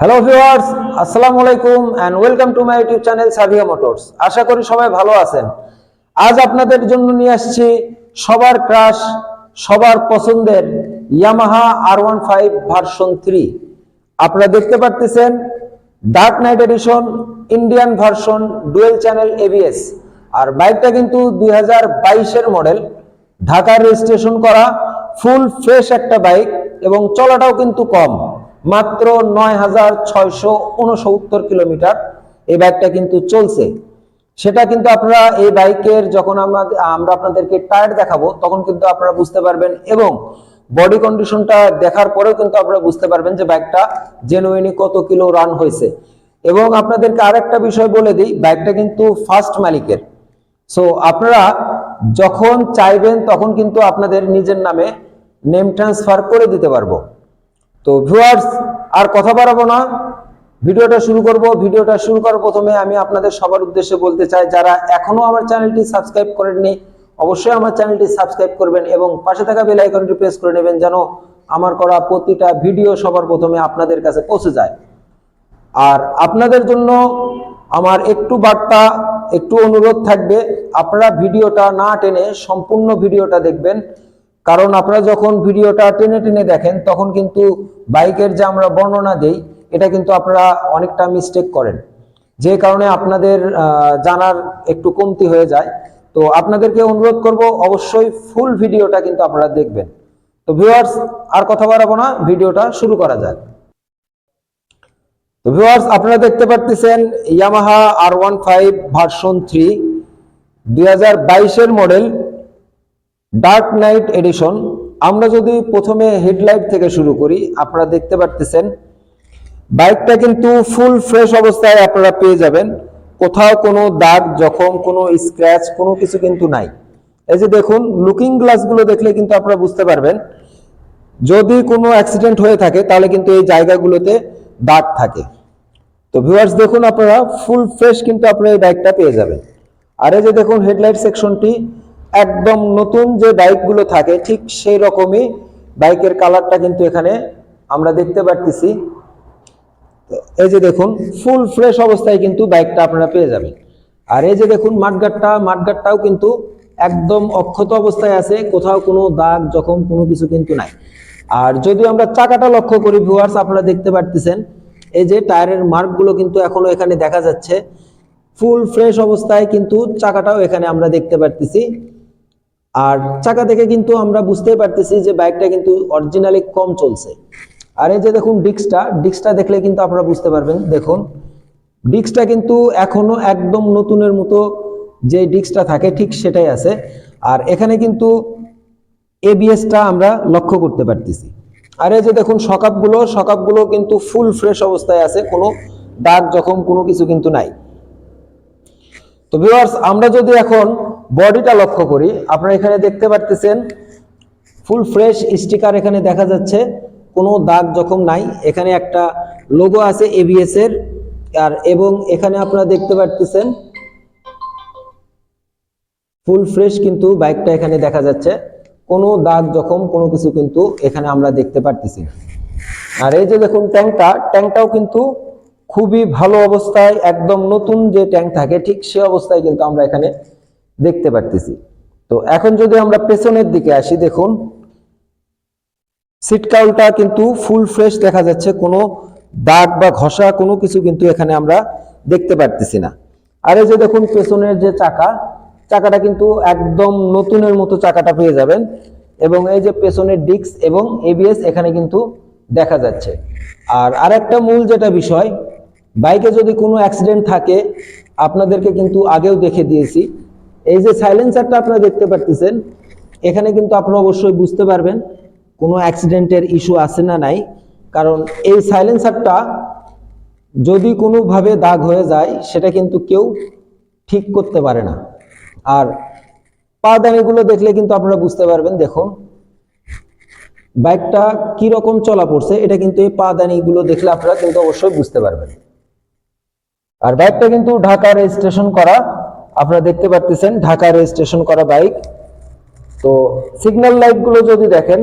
Hello viewers আসসালামু আলাইকুম and welcome to my YouTube channel Savia Motors আশা করি সবাই ভালো আছেন। আজ আপনাদের জন্য নিয়ে আসছি সবার ক্রাশ সবার পছন্দের Yamaha R one five version three আপনারা দেখতে পারতেছেন dark knight edition Indian version dual channel ABS আর বাইকটা কিন্তু দুই হাজার বাইশের মডেল ঢাকার রেজিস্ট্রেশন করা ফুল ফ্রেশ একটা বাইক এবং চলাটাও কিন্তু কম। মাত্র নয় হাজার ছয়শো উনসত্তর কিলোমিটার। এই বাইকটা কিন্তু চলছে। সেটা কিন্তু আপনারা এই বাইকের যখন আমরা আমরা আপনাদেরকে টায়ার দেখাবো, তখন কিন্তু আপনারা বুঝতে পারবেন এবং বডি কন্ডিশনটা দেখার পরেও কিন্তু আপনারা বুঝতে পারবেন যে বাইকটা জেনুইনি কত কিলো রান হয়েছে। এবং আপনাদেরকে আরেকটা বিষয় বলে দিই, বাইকটা কিন্তু ফার্স্ট মালিকের। সো আপনারা যখন চাইবেন তখন কিন্তু আপনাদের নিজের নামে নেম ট্রান্সফার করে দিতে পারব। তো ভিউয়ার্স আর কথা বাড়াবো না। ভিডিওটা শুরু করব। ভিডিওটা শুরু করার প্রথমে আমি আপনাদের সবার উদ্দেশ্যে বলতে চাই, যারা এখনও আমার চ্যানেলটি সাবস্ক্রাইব করেননি, অবশ্যই আমার চ্যানেলটি সাবস্ক্রাইব করবেন এবং পাশে থাকা বেল আইকনটি প্রেস করে নেবেন যেন আমার করা প্রতিটা ভিডিও সবার প্রথমে আপনাদের কাছে পৌঁছে যায়। আর আপনাদের জন্য আমার একটু বার্তা, একটু অনুরোধ থাকবে, আপনারা ভিডিওটা না টেনে সম্পূর্ণ ভিডিওটা দেখবেন। কারণ আপনারা যখন ভিডিওটা টেনে টেনে দেখেন, তখন কিন্তু বাইকের যে আমরা বর্ণনা দেই, এটা কিন্তু আপনারা অনেকটা মিস্টেক করেন। যে কারণে আপনাদের জানার একটু কমতি হয়ে যায়। তো আপনাদেরকে অনুরোধ করব, অবশ্যই ফুল ভিডিওটা কিন্তু আপনারা দেখবেন। তো ভিউয়ার্স আর কথা বাড়াবো না, ভিডিওটা শুরু করা যাক। তো ভিউয়ার্স আপনারা দেখতে পারতেছেন Yamaha R one five version three দুই হাজার বাইশের মডেল ডার্ক নাইট এডিশন আমরা যদি প্রথমে হেডলাইট থেকে শুরু করি, আপনারা দেখতে পারতেছেন, বাইকটা কিন্তু ফুল ফ্রেশ অবস্থায় আপনারা পেয়ে যাবেন। কোথাও কোনো দাগ, জখম, কোনো স্ক্র্যাচ, কোনো কিছু কিন্তু নাই। এই যে দেখুন লুকিং গ্লাসগুলো দেখলে কিন্তু আপনারা বুঝতে পারবেন। যদি কোনো অ্যাক্সিডেন্ট হয়ে থাকে, তাহলে কিন্তু এই জায়গাগুলোতে দাগ থাকে। তো ভিউয়ার্স দেখুন আপনারা ফুল ফ্রেশ কিন্তু আপনারা এই বাইকটা পেয়ে যাবেন। আর এই যে দেখুন হেডলাইট সেকশনটি একদম নতুন যে বাইকগুলো থাকে, ঠিক সেই রকমই বাইকের কালারটা কিন্তু এখানে আমরা দেখতে পারতেছি। এই যে দেখুন ফুল ফ্রেশ অবস্থায় কিন্তু বাইকটা আপনারা পেয়ে যাবেন। আর এই যে দেখুন মাঠগাটটা মাঠগাটটাও কিন্তু একদম অক্ষত অবস্থায় আছে, কোথাও কোনো দাগ, জখম, কোনো কিছু কিন্তু নাই। আর যদি আমরা চাকাটা লক্ষ্য করি ভিউয়ার্স আপনারা দেখতে পারতেছেন, এই যে টায়ারের মার্কগুলো কিন্তু এখনও এখানে দেখা যাচ্ছে। ফুল ফ্রেশ অবস্থায় কিন্তু চাকাটাও এখানে আমরা দেখতে পারতেছি। আর চাকা দেখে কিন্তু আমরা বুঝতেই পারতেছি যে বাইকটা কিন্তু অরিজিনালি কম চলছে। আর এই যে দেখুন ডিস্কটা ডিস্কটা দেখলে কিন্তু আপনারা বুঝতে পারবেন। দেখুন, ডিস্কটা কিন্তু এখনও একদম নতুনের মতো যে ডিস্কটা থাকে ঠিক সেটাই আছে। আর এখানে কিন্তু এবিএসটা আমরা লক্ষ্য করতে পারতেছি। আর এই যে দেখুন সকাপগুলো সকাপগুলো কিন্তু ফুল ফ্রেশ অবস্থায় আছে, কোনো দাগ জখম কোনো কিছু কিন্তু নাই। তো ভিউয়ার্স আমরা যদি এখন বডিটা লক্ষ্য করি। আপনারা এখানে দেখতে পারতেছেন, ফুল ফ্রেশ স্টিকার এখানে দেখা যাচ্ছে। কোনো দাগ জখম নাই। এখানে একটা লোগো আছে এবিএস এর। আর এবং এখানে আপনারা দেখতে পারতেছেন, ফুল ফ্রেশ কিন্তু বাইকটা এখানে দেখা যাচ্ছে। কোনো দাগ জখম, কোনো কিছু কিন্তু এখানে আমরা দেখতে পারতেছি। আর এই যে দেখুন ট্যাঙ্কটা ট্যাঙ্কটাও কিন্তু খুবই ভালো অবস্থায়, একদম নতুন যে ট্যাঙ্ক থাকে, ঠিক সে অবস্থায় কিন্তু আমরা এখানে দেখতে পারতেছি। তো এখন যদি আমরা পেছনের দিকে আসি, দেখুন সিট কাউলটা কিন্তু ফুল ফ্রেশ দেখা যাচ্ছে, কোনো দাগ বা ঘষা, কোনো কিছু কিন্তু এখানে আমরা দেখতে পারতেছি না। আর এই যে দেখুন, পেছনের যে চাকা, চাকাটা কিন্তু একদম নতুনের মতো চাকাটা পেয়ে যাবেন। এবং এই যে পেছনের ডিস্ক এবং এবিএস এখানে কিন্তু দেখা যাচ্ছে। আর আরেকটা মূল যেটা বিষয়, বাইকে যদি কোনো অ্যাক্সিডেন্ট থাকে, আপনাদেরকে কিন্তু আগেও দেখে দিয়েছি এই যে সাইলেন্সারটা আপনারা দেখতে পারতেছেন, এখানে কিন্তু আপনারা অবশ্যই বুঝতে পারবেন কোনো অ্যাক্সিডেন্টের ইস্যু আছে না নাই। কারণ এই সাইলেন্সারটা যদি কোনোভাবে দাগ হয়ে যায়, সেটা কিন্তু কেউ ঠিক করতে পারে না। আর পা দানিগুলো দেখলে কিন্তু আপনারা বুঝতে পারবেন, দেখুন। বাইকটা কি রকম চলা পড়ছে, এটা কিন্তু এই পা দানিগুলো দেখলে আপনারা কিন্তু অবশ্যই বুঝতে পারবেন। আর বাইকটা কিন্তু ঢাকা রেজিস্ট্রেশন করা আপনারা দেখতে পারতেছেন ঢাকা রেজিস্ট্রেশন করা বাইক। তো সিগন্যাল লাইটগুলো যদি দেখেন,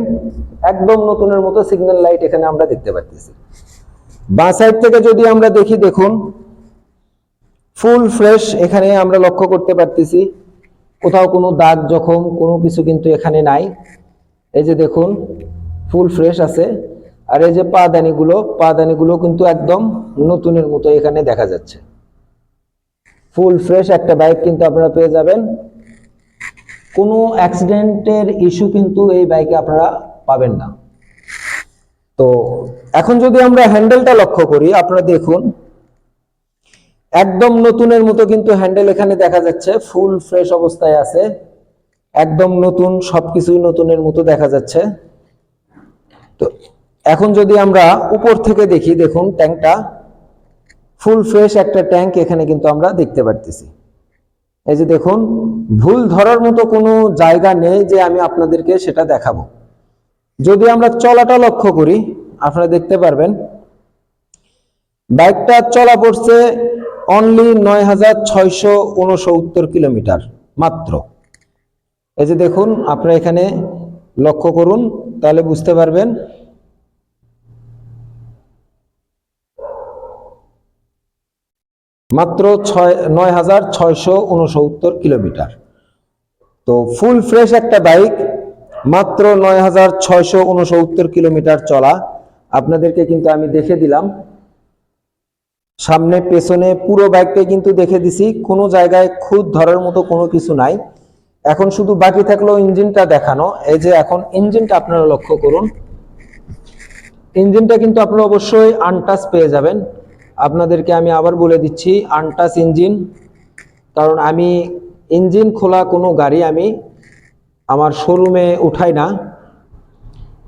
একদম নতুনের মতো সিগন্যাল লাইট এখানে আমরা দেখতে পাচ্ছি বাঁ সাইড থেকে যদি আমরা দেখি, দেখুন ফুল ফ্রেশ এখানে আমরা লক্ষ্য করতে পারতেছি, কোথাও কোনো দাগ জখম, কোনো কিছু কিন্তু এখানে নাই। এই যে দেখুন ফুল ফ্রেশ আছে। আর এই যে পা দানিগুলো পা দানিগুলো কিন্তু একদম নতুনের মতো এখানে দেখা যাচ্ছে। ফুল ফ্রেশ একটা বাইক কিন্তু আপনারা পেয়ে যাবেন। কোনো অ্যাক্সিডেন্টের ইস্যু কিন্তু এই বাইকে আপনারা পাবেন না। তো এখন যদি আমরা হ্যান্ডেলটা লক্ষ্য করি, আপনারা দেখুন, একদম নতুনের মতো কিন্তু হ্যান্ডেল এখানে দেখা যাচ্ছে, ফুল ফ্রেশ অবস্থায় আছে। একদম নতুন, সবকিছুই নতুনের মতো দেখা যাচ্ছে। তো এখন যদি আমরা উপর থেকে দেখি, দেখুন ট্যাঙ্কটা ফুল ফ্রেশ একটা ট্যাঙ্ক এখানে কিন্তু আমরা দেখতে পারতেছি। এই যে দেখুন, ভুল ধরার মতো কোনো জায়গা নেই যে আমি আপনাদেরকে সেটা দেখাবো। যদি আমরা চলাটা লক্ষ্য করি, আপনারা দেখতে পারবেন, বাইকটা চলা পড়ছে অনলি নয় হাজার ছয়শো উনসত্তর কিলোমিটার মাত্র। এই যে দেখুন, আপনারা এখানে লক্ষ্য করুন, তাহলে বুঝতে পারবেন মাত্র ছয়, নয় হাজার ছয়শো উনসত্তর কিলোমিটার। তো ফুল ফ্রেশ একটা বাইক মাত্র নয় হাজার ছয়শো উনসত্তর কিলোমিটার চলা। আপনাদেরকে কিন্তু আমি দেখে দিলাম। সামনে, পেছনে পুরো বাইকটাই কিন্তু দেখে দিছি। কোনো জায়গায় খুদ ধরার মতো কোনো কিছু নাই। এখন শুধু বাকি থাকল ইঞ্জিনটা দেখানো। এই যে এখন ইঞ্জিনটা আপনারা লক্ষ্য করুন। ইঞ্জিনটা কিন্তু আপনারা অবশ্যই আনটাচ পেয়ে যাবেন। আপনাদেরকে আমি আবার বলে দিচ্ছি আনটাচ ইঞ্জিন, কারণ আমি ইঞ্জিন খোলা কোনো গাড়ি আমি আমার শোরুমে উঠাই না।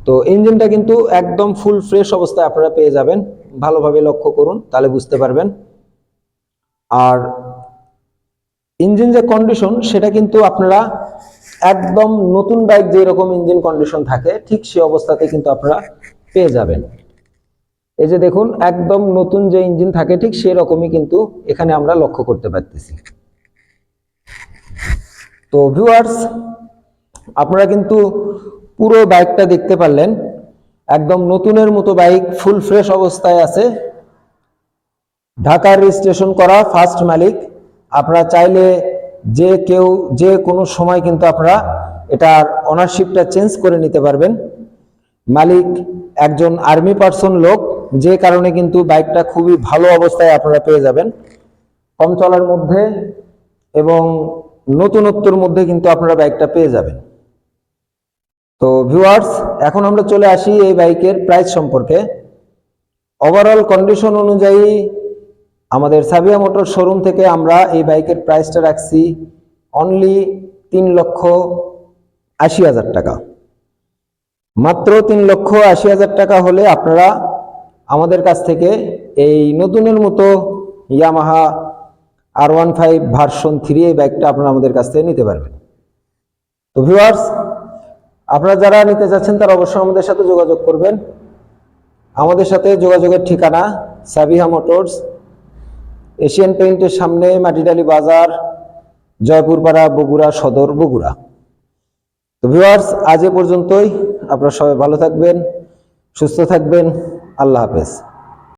তো ইঞ্জিনটা কিন্তু একদম ফুল ফ্রেশ অবস্থায় আপনারা পেয়ে যাবেন। ভালোভাবে লক্ষ্য করুন, তাহলে বুঝতে পারবেন। আর ইঞ্জিন যে কন্ডিশন সেটা কিন্তু আপনারা একদম নতুন বাইক যেরকম ইঞ্জিন কন্ডিশন থাকে, ঠিক সেই অবস্থাতে কিন্তু আপনারা পেয়ে যাবেন। এই যে দেখুন, একদম নতুন যে ইঞ্জিন থাকে, ঠিক সেই রকমই কিন্তু এখানে আমরা লক্ষ্য করতে পারতেছি। তো ভিউয়ার্স আপনারা কিন্তু পুরো বাইকটা দেখতে পারলেন। একদম নতুনের মতো বাইক ফুল ফ্রেশ অবস্থায় আছে। ঢাকার রেজিস্ট্রেশন করা ফার্স্ট মালিক। আপনারা চাইলে যে কেউ, যে কোনো সময় কিন্তু আপনারা এটার অনারশিপটা চেঞ্জ করে নিতে পারবেন। মালিক একজন আর্মি পার্সন লোক। যে কারণে কিন্তু বাইকটা খুবই ভালো অবস্থায় আপনারা পেয়ে যাবেন। কম চলার মধ্যে এবং নতুনত্বর মধ্যে কিন্তু আপনারা বাইকটা পেয়ে যাবেন। তো ভিউয়ার্স, এখন আমরা চলে আসি এই বাইকের প্রাইস সম্পর্কে। ওভারঅল কন্ডিশন অনুযায়ী আমাদের সাবিয়া মোটর শোরুম থেকে আমরা এই বাইকের প্রাইসটা রাখছি অনলি তিন লক্ষ আশি হাজার টাকা। মাত্র তিন লক্ষ আশি হাজার টাকা হলে আপনারা আমাদের কাছ থেকে এই নতুনের মতো Yamaha R one five version three এই বাইকটা আপনারা আমাদের কাছ থেকে নিতে পারবেন। তো ভিউয়ার্স আপনারা যারা নিতে যাচ্ছেন তারা অবশ্যই আমাদের সাথে যোগাযোগ করবেন। আমাদের সাথে যোগাযোগের ঠিকানা সাবিহা মোটরস এশিয়ান পেইন্টের সামনে মাটিডালি বাজার জয়পুরপাড়া, বগুড়া, সদর বগুড়া। তো ভিউয়ার্স আজ এ পর্যন্তই। আপনারা সবাই ভালো থাকবেন, সুস্থ থাকবেন। আল্লাহ হাফেজ।